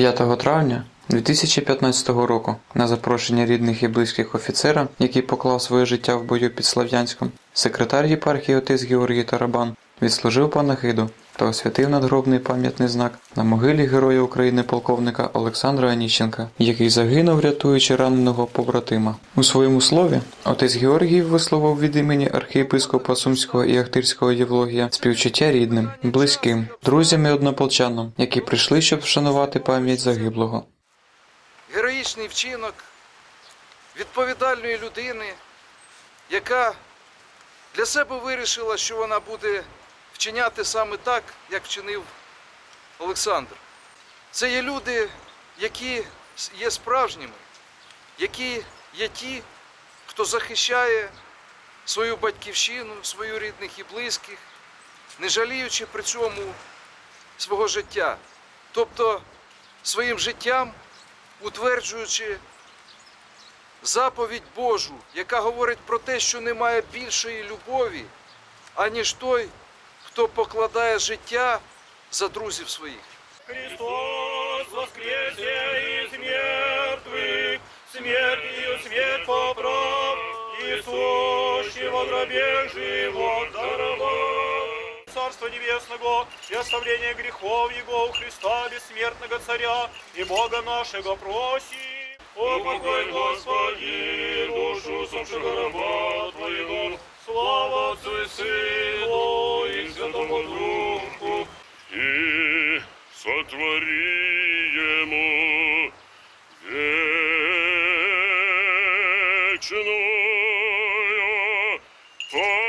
5 травня 2015 року на запрошення рідних і близьких офіцера, який поклав своє життя в бою під Слов'янськом, секретар єпархії отець Георгій Тарабан відслужив панахиду та освятив надгробний пам'ятний знак на могилі Героя України полковника Олександра Аніщенка, який загинув, рятуючи раненого побратима. У своєму слові отець Георгій висловив від імені архієпископа Сумського і Ахтирського Євлогія співчуття рідним, близьким, друзям і однополчанам, які прийшли, щоб вшанувати пам'ять загиблого. героїчний вчинок відповідальної людини, яка для себе вирішила, що вона буде вчиняти саме так, як вчинив Олександр. Це є люди, які є справжніми, які є ті, хто захищає свою батьківщину, свою рідних і близьких, не жаліючи при цьому свого життя. Тобто своїм життям утверджуючи заповідь Божу, яка говорить про те, що немає більшої любові, аніж той, хто покладає життя за друзів своїх. Христос воскресе из мертвых, смертью свет поправ, и сущего гробе живот даровал. Царство Небесного и оставление грехов Его у Христа бессмертного Царя и Бога нашего просим. Упокой, Господи, душу сушего раба Твоего, слава Отцу и Сыну Вечною пам'ять.